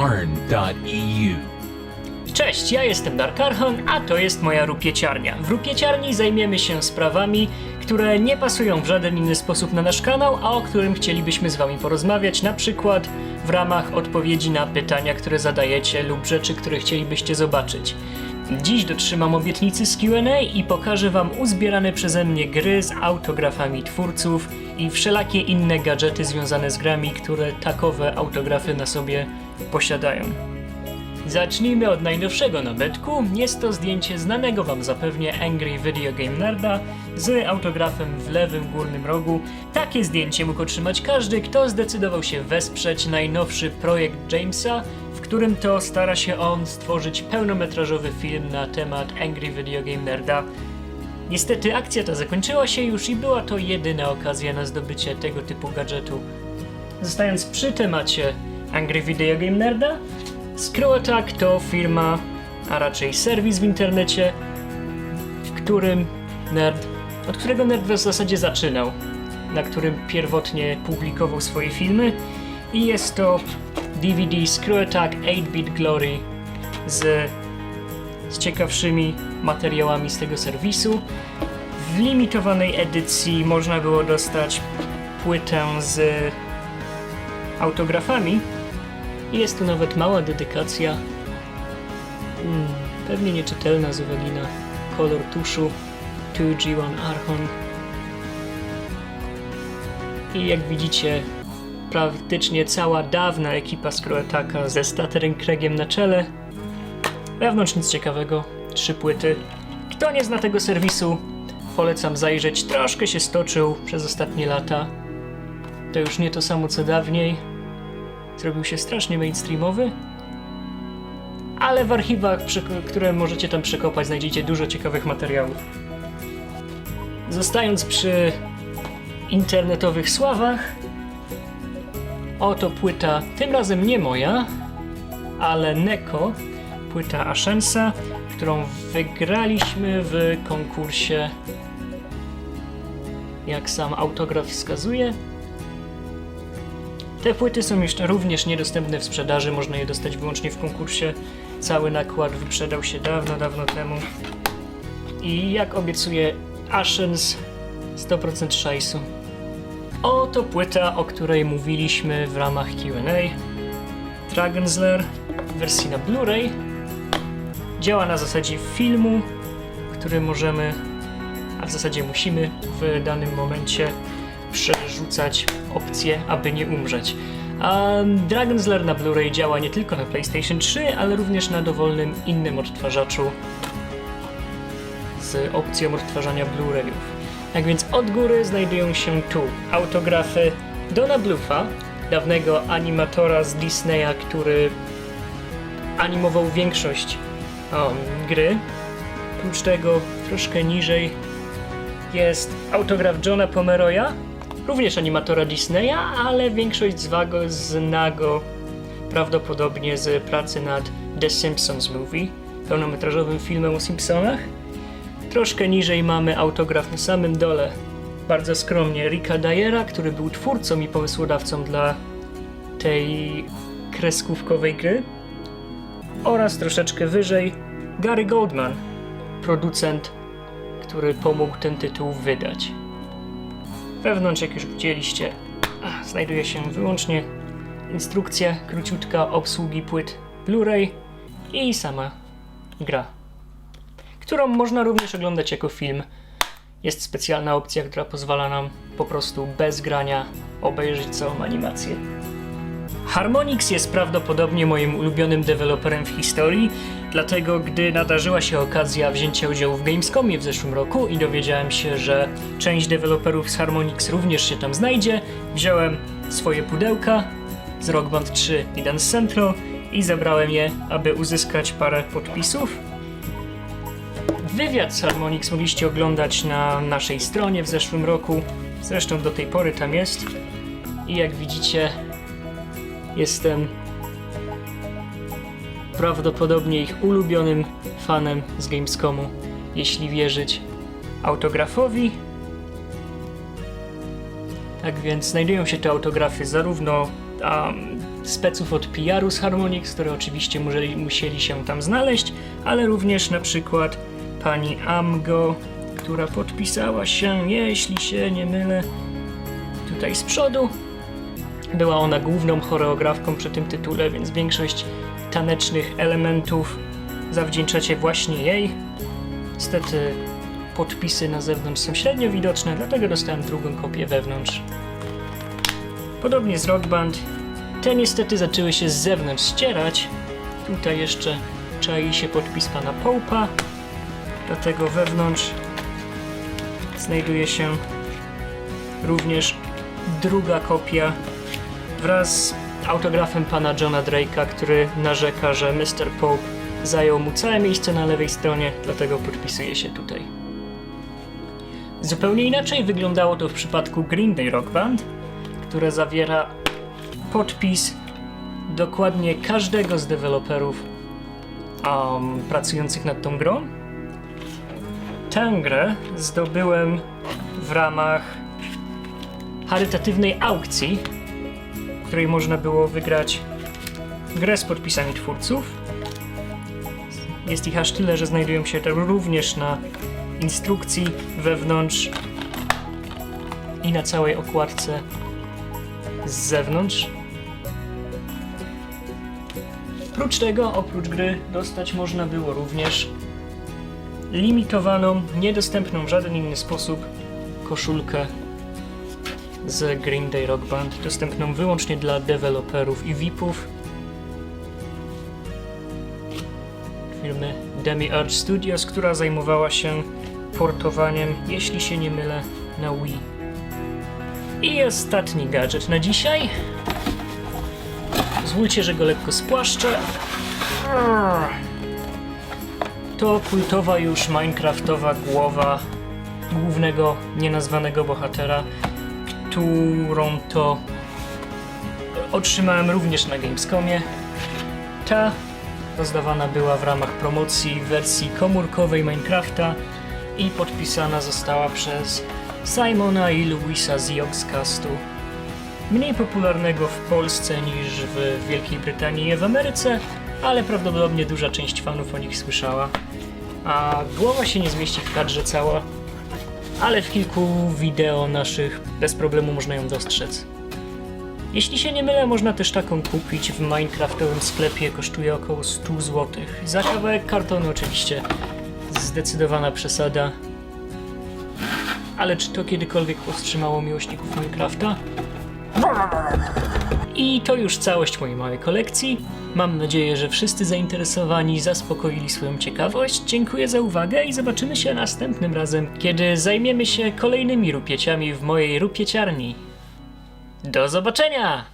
arn.eu. Cześć, ja jestem Dark Archon, a to jest moja rupieciarnia. W rupieciarni zajmiemy się sprawami, które nie pasują w żaden inny sposób na nasz kanał, a o którym chcielibyśmy z wami porozmawiać, na przykład w ramach odpowiedzi na pytania, które zadajecie lub rzeczy, które chcielibyście zobaczyć. Dziś dotrzymam obietnicy z Q&A i pokażę wam uzbierane przeze mnie gry z autografami twórców i wszelakie inne gadżety związane z grami, które takowe autografy na sobie posiadają. Zacznijmy od najnowszego nabytku. Jest to zdjęcie znanego wam zapewnie Angry Video Game Nerda z autografem w lewym górnym rogu. Takie zdjęcie mógł otrzymać każdy, kto zdecydował się wesprzeć najnowszy projekt Jamesa, w którym to stara się on stworzyć pełnometrażowy film na temat Angry Video Game Nerda. Niestety akcja ta zakończyła się już i była to jedyna okazja na zdobycie tego typu gadżetu. Zostając przy temacie Angry Video Game Nerda, Screw Attack to firma, a raczej serwis w internecie, w którym nerd, od którego nerd w zasadzie zaczynał, na którym pierwotnie publikował swoje filmy. I jest to DVD Screw Attack 8-Bit Glory z, z ciekawszymi materiałami z tego serwisu. W limitowanej edycji można było dostać płytę z autografami, Jest tu nawet mała dedykacja, hmm, pewnie nieczytelna z uwagi na kolor tuszu 2G1 Archon. I jak widzicie, praktycznie cała dawna ekipa Scroataka ze Staterem Craigiem na czele. Wewnątrz nic ciekawego, trzy płyty. Kto nie zna tego serwisu, polecam zajrzeć. Troszkę się stoczył przez ostatnie lata. To już nie to samo co dawniej, zrobił się strasznie mainstreamowy, ale w archiwach, które możecie tam przekopać, znajdziecie dużo ciekawych materiałów. Zostając przy internetowych sławach, oto płyta, tym razem nie moja, ale Neko, płyta Ashensa, którą wygraliśmy w konkursie, jak sam autograf wskazuje, te płyty są jeszcze również niedostępne w sprzedaży, można je dostać wyłącznie w konkursie. Cały nakład wyprzedał się dawno, dawno temu. I jak obiecuje Ashens, 100% szajsu. Oto płyta, o której mówiliśmy w ramach Q&A. Dragon's Lair w wersji na Blu-ray. Działa na zasadzie filmu, który możemy, a w zasadzie musimy w danym momencie przerzucać opcję, aby nie umrzeć. A Dragon's Lair na Blu-ray działa nie tylko na PlayStation 3, ale również na dowolnym innym odtwarzaczu z opcją odtwarzania Blu-rayów. Tak więc od góry znajdują się tu autografy Dona Bluffa, dawnego animatora z Disneya, który animował większość gry. Oprócz tego troszkę niżej jest autograf Johna Pomeroya, również animatora Disneya, ale większość zna go prawdopodobnie z pracy nad The Simpsons Movie, pełnometrażowym filmem o Simpsonach. Troszkę niżej mamy autograf na samym dole, bardzo skromnie, Ricka Dyera, który był twórcą i pomysłodawcą dla tej kreskówkowej gry. Oraz troszeczkę wyżej Gary Goldman, producent, który pomógł ten tytuł wydać. Wewnątrz, jak już widzieliście, znajduje się wyłącznie instrukcja króciutka obsługi płyt Blu-ray i sama gra, którą można również oglądać jako film. Jest specjalna opcja, która pozwala nam po prostu bez grania obejrzeć całą animację. Harmonix jest prawdopodobnie moim ulubionym deweloperem w historii, dlatego gdy nadarzyła się okazja wzięcia udziału w Gamescomie w zeszłym roku i dowiedziałem się, że część deweloperów z Harmonix również się tam znajdzie, wziąłem swoje pudełka z Rock Band 3 i Dance Central i zabrałem je, aby uzyskać parę podpisów. Wywiad z Harmonix mogliście oglądać na naszej stronie w zeszłym roku, zresztą do tej pory tam jest. I jak widzicie, Jestem prawdopodobnie ich ulubionym fanem z Gamescomu, jeśli wierzyć autografowi. Tak więc znajdują się te autografy zarówno um, speców od PR-u z Harmonix, które oczywiście musieli, musieli się tam znaleźć, ale również na przykład pani Amgo, która podpisała się, jeśli się nie mylę, tutaj z przodu. Była ona główną choreografką przy tym tytule, więc większość tanecznych elementów zawdzięczacie właśnie jej. Niestety podpisy na zewnątrz są średnio widoczne, dlatego dostałem drugą kopię wewnątrz. Podobnie z Rock Band. Te niestety zaczęły się z zewnątrz ścierać. Tutaj jeszcze czai się podpis pana Połpa. Dlatego wewnątrz znajduje się również druga kopia wraz z autografem pana Johna Drake'a, który narzeka, że Mr. Pope zajął mu całe miejsce na lewej stronie, dlatego podpisuje się tutaj. Zupełnie inaczej wyglądało to w przypadku Green Day Rock Band, które zawiera podpis dokładnie każdego z deweloperów um, pracujących nad tą grą. Tę grę zdobyłem w ramach charytatywnej aukcji, której można było wygrać grę z podpisami twórców. Jest ich aż tyle, że znajdują się również na instrukcji wewnątrz i na całej okładce z zewnątrz. Oprócz tego, oprócz gry, dostać można było również limitowaną, niedostępną w żaden inny sposób koszulkę z Green Day Rock Band, dostępną wyłącznie dla deweloperów i VIP-ów firmy Demi-Urge Studios, która zajmowała się portowaniem, jeśli się nie mylę, na Wii. I ostatni gadżet na dzisiaj. Pozwólcie, że go lekko spłaszczę. To kultowa już minecraftowa głowa głównego nienazwanego bohatera, którą to otrzymałem również na Gamescomie. Ta rozdawana była w ramach promocji wersji komórkowej Minecrafta i podpisana została przez Simona i Louisa z Yogscastu. Mniej popularnego w Polsce niż w Wielkiej Brytanii i w Ameryce, ale prawdopodobnie duża część fanów o nich słyszała. A głowa się nie zmieści w kadrze cała, ale w kilku wideo naszych bez problemu można ją dostrzec. Jeśli się nie mylę, można też taką kupić w minecraftowym sklepie, kosztuje około 100 zł. Za kawałek kartonu oczywiście zdecydowana przesada. Ale czy to kiedykolwiek powstrzymało miłośników Minecrafta? I to już całość mojej małej kolekcji. Mam nadzieję, że wszyscy zainteresowani zaspokoili swoją ciekawość. Dziękuję za uwagę i zobaczymy się następnym razem, kiedy zajmiemy się kolejnymi rupieciami w mojej rupieciarni. Do zobaczenia!